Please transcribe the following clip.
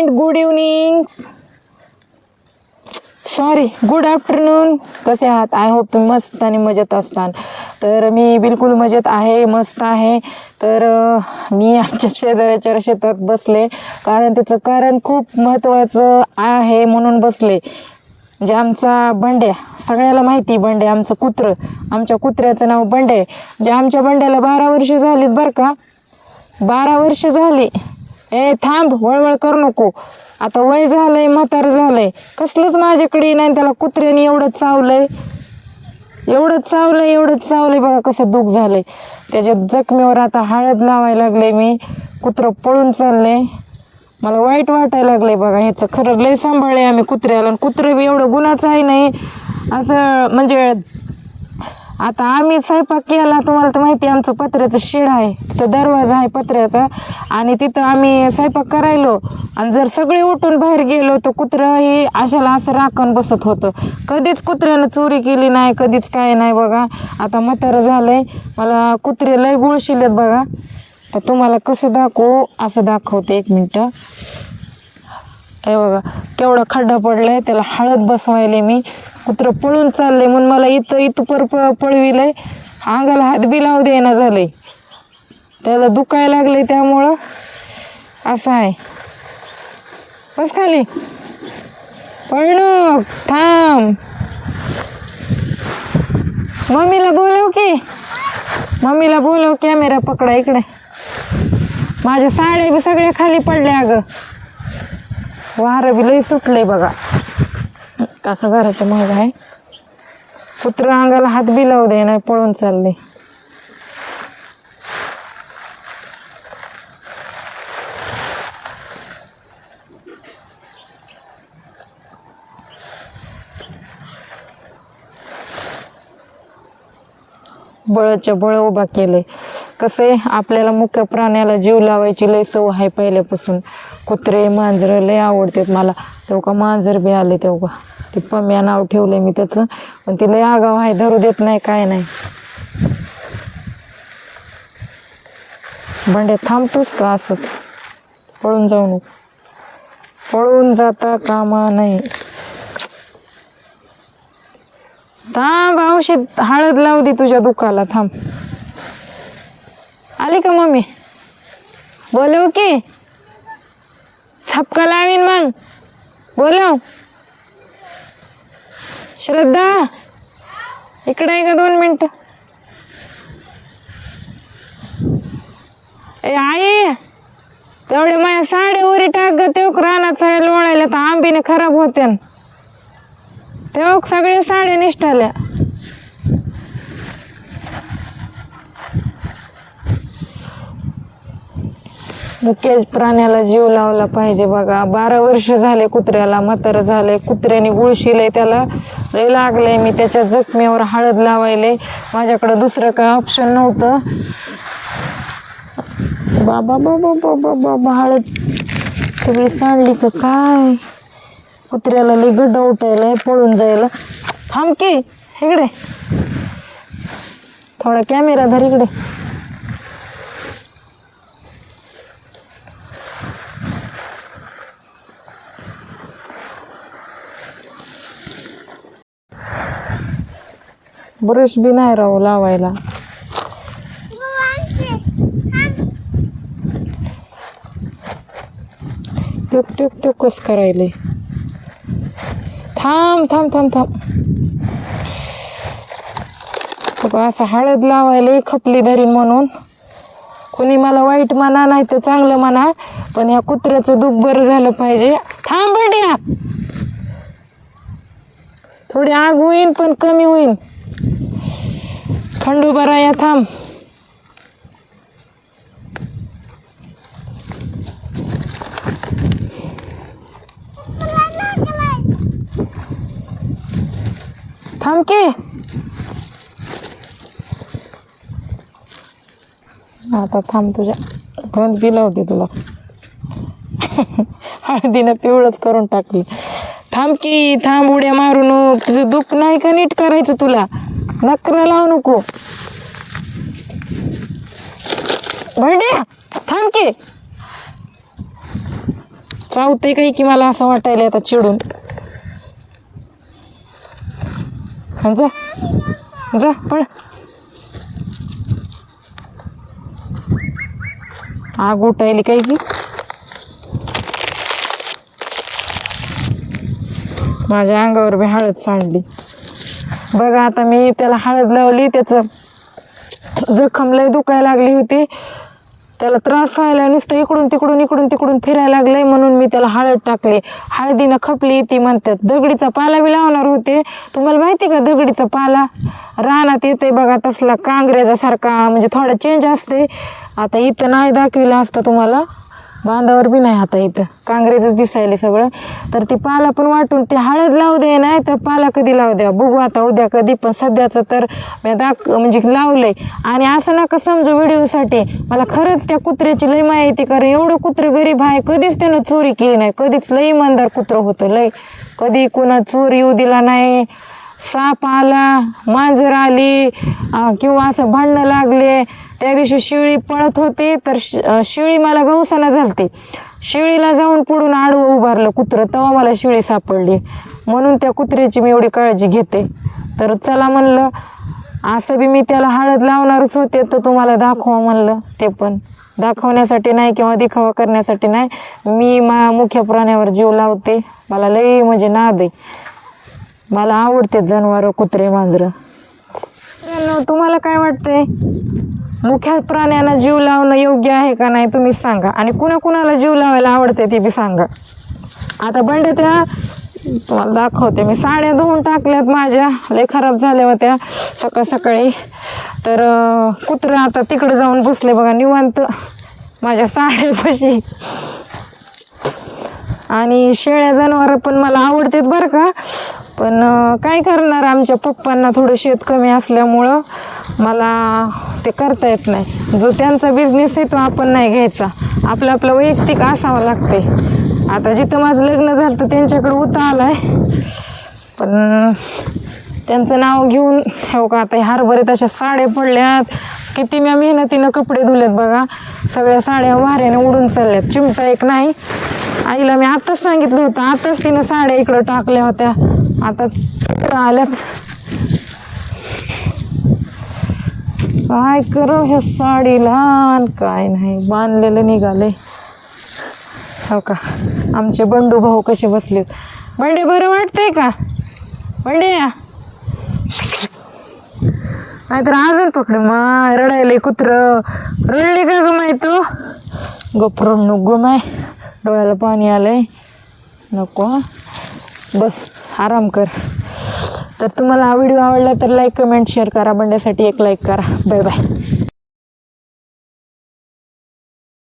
Friend good evening sorry good afternoon कसे आहात? I hope तुम्ही मस्त आणि मजेत असताल. तर मी बिलकुल मजेत आहे मस्त आहे. तर मी आमच्या शेजाऱ्याच्या शेतात बसले. कारण त्याचं कारण खूप महत्त्वाचं आहे म्हणून बसले. म्हणजे आमचा बंड्या सगळ्याला माहिती बंड्या आमचं कुत्रं. आमच्या कुत्र्याचं नाव बंड्या जे म्हणजे आमच्या बंड्याला बारा वर्ष झालीत बरं का? बारा वर्ष झाली. ए थांब वळवळ करू नको. आता वय झालंय म्हातार झालंय. कसलंच माझ्याकडे नाही त्याला कुत्र्याने एवढं चावलंय. एवढंच चावलंय एवढंच चावलंय. बघा कसं दुःख झालंय. त्याच्या जखमेवर आता हळद लावायला लागले मी. कुत्रं पळून चाललंय मला वाईट वाटायला लागलंय बघा. ह्याचं खरं लय सांभाळले आम्ही कुत्र्याला. आणि कुत्रं बी एवढं गुन्हाचं आहे नाही. असं म्हणजे आता आम्ही स्वयंपाक केला तुम्हाला तर माहिती आहे, आमचं पत्र्याचं शेड आहे. तिथं दरवाजा आहे पत्र्याचा. आणि तिथं आम्ही स्वयंपाक करायलो. आणि जर सगळे उठून बाहेर गेलो तर कुत्रं हे अशाला असं राखण बसत होतं. कधीच कुत्र्यानं चोरी केली नाही कधीच काय नाही बघा. आता म्हातारं झालंय. मला कुत्रे लय गुळशिलेत बघा. तर तुम्हाला कसं दाखवू? असं दाखवते एक मिनटं. हे बघा केवढा खड्डा पडलाय त्याला हळद बसवायले मी. कुत्रं पळून चाललंय म्हणून मला इथं इथं पर पळविलंय. अंगाला हात बी लावू देना झालंय त्याला दुखायला लागलंय त्यामुळं. असं आहे. बस खाली. पळणं थांब. मम्मीला बोलव की. मम्मीला बोलव कॅमेरा पकडा इकडे. माझ्या साड्या बी सगळ्या खाली पडल्या अगं. वारं लई सुटलंय बघा. कसं घराच्या माग आहे. कुत्र अंगाला हात बी लावू दे नाही पळून चालले. बळच्या बळ उभा केलंय. कसं आहे आपल्याला मुख्य प्राण्याला जीव लावायची लय सव आहे पहिल्यापासून. कुत्रे मांजरं लय आवडतात मला. तेव्हा मांजर बी आले तेव्हा. ते पम्या नाव ठेवलंय मी त्याचं. पण ती लय आगाव आहे धरू देत नाही काय नाही. भांडे थांबतोच का असंच? पळून जाऊ नको. पळून जाता कामा नाही. थांब औषध हळद लावू दे तुझ्या दुखाला थांब. आली का मम्मी? बोलू की. ठपका लावीन मग. बोलव. श्रद्धा. इकडे आहे का दोन मिनिट? ए आई. तेवढे माझ्या साडी उरी टाक ग तेवक रानात सगळ्या लोळायला तर आंबीने खराब होते तेव्हा सगळ्या साड्या निष्ठाल्या. मुकेश प्राण्याला जीव लावला पाहिजे बघा. बारा वर्ष झाले कुत्र्याला म्हातारं झालंय. कुत्र्याने गुळशिलंय त्याला लय लागलंय. मी त्याच्या जखमेवर हळद लावायले. माझ्याकडं दुसरं काय ऑप्शन नव्हतं. बाबा बाबा बाबा बाबा हळद सगळी सांडली का काय? कुत्र्याला लई गड्डा उठायला पळून जायला. थांब की इकडे. थोडा कॅमेरा धर इकडे. ब्रश बी नाही राहू लावायला. टुक टुक टुक कस करायले. थांब थांब थांब थांब. असं हळद लावायला खपली धरीन म्हणून. कोणी मला वाईट म्हणा नाही तर चांगलं म्हणा पण ह्या कुत्र्याचं दुःख बरं झालं पाहिजे. थांब बड्या थोडी आग होईन पण कमी होईन. खंडू बरा या थांब. थांब के. आता थांब तुझ्या दोन पिलं होती तुला. हळदीनं पिवळच करून टाकली. थांब की थांब उड्या मारून तुझं दुःख नाही का नीट करायचं तुला? नकरा लावू नको. भंड्या थांब की. चावते काही की मला असं वाटायला आता चिडून. जा जा पळ. आग उठायली काही की? माझ्या अंगावर बी हळद सांडली. बघा आता मी त्याला हळद लावली त्याचं जखम लय दुखायला लागली होती. त्याला त्रास व्हायला नुसतं इकडून तिकडून इकडून तिकडून फिरायला लागलंय म्हणून मी त्याला हळद टाकली. हळदीनं खपली ती म्हणतात दगडीचा पाला बी लावणार होते. तुम्हाला माहिती का दगडीचा पाला? रानात येते बघा तसला कांग्रेजासारखा म्हणजे थोडा चेंज असते आता इथं नाही दाखविला असतं तुम्हाला. बांधावर बी नाही आता इथं. काँग्रेसच दिसायले सगळं. तर ती पाला पण वाटून ती हळद लावू दे नाही तर पाला कधी लावू द्या. बघू आता उद्या कधी पण सध्याचं तर मी दाख म्हणजे लावलंय. आणि असं नका समजा व्हिडिओसाठी. मला खरंच त्या कुत्र्याची लई माहिती कारण एवढं कुत्रं गरीब आहे. कधीच त्यानं चोरी केली नाही. कधीच लई इमानदार कुत्रं होतं लई कधी कुणा चोर येऊ दिला नाही. साप आला मांजर आली किंवा असं भांडणं लागले त्या दिवशी शिळी पळत होते तर श- शिळी मला गवसाना झालती. शिळीला जाऊन पुढून आडवं उभारलं कुत्रं तेव्हा मला शिळी सापडली. म्हणून त्या कुत्र्याची मी एवढी काळजी घेते. तर चला म्हणलं असं बी मी त्याला हळद लावणारच होते तर तुम्हाला दाखवा म्हणलं ते पण. दाखवण्यासाठी नाही किंवा दिखावा करण्यासाठी नाही मी मा मुख्य प्राण्यावर जीव लावते. मला लई म्हणजे नाद आहे. मला आवडते जनावरं कुत्रे मांजरं. तुम्हाला काय वाटतंय? मुख्या प्राण्यांना जीव लावणं योग्य आहे का नाही तुम्हीच सांगा. आणि कुणा कुणाला जीव लावायला आवडते ते बी सांगा. आता बंड्या त्या तुम्हाला दाखवते मी. साड्या धुवून टाकल्यात माझ्या. लय खराब झाल्या होत्या सकाळ सकाळी. तर कुत्रं आता तिकडे जाऊन बसले बघा निवांत माझ्या साड्यापाशी. आणि शेळ्या जनावरं पण मला आवडतात बरं का. पण काय करणार? आमच्या पप्पांना थोडं शेत कमी असल्यामुळं मला ते करता येत नाही. जो त्यांचा बिझनेस आहे तो आपण नाही घ्यायचा. आपलं आपलं वैयक्तिक असावं लागते आता जिथं माझं लग्न झालं तर त्यांच्याकडे उता आहे पण त्यांचं नाव घेऊन हो का आता हरभरे तशा साड्या पडल्यात. किती म्या मेहनतीनं कपडे धुलेत बघा. सगळ्या साड्या वाऱ्याने उडून चालल्यात. चिमटा एक नाही. आईला मी आत्ताच सांगितलं होतं. आताच तिनं साड्या इकडं टाकल्या होत्या. आता आल्यात काय करू ह्या साडीला काय नाही. बांधलेलं निघाले हो का? आमचे बंडू भाऊ कसे बसलेत. बंडे बरं वाटतंय का? बंडे नाहीतर अजून पकडे. माय रडायले कुत्र. रडले का ग माय तू? गप रड नको माय. डोळ्याला पाणी आलंय. नको बस आराम कर. तर तुम्हाला हा व्हिडिओ आवडला तर लाईक कमेंट शेअर करा. बंड्यासाठी एक लाईक करा. Bye bye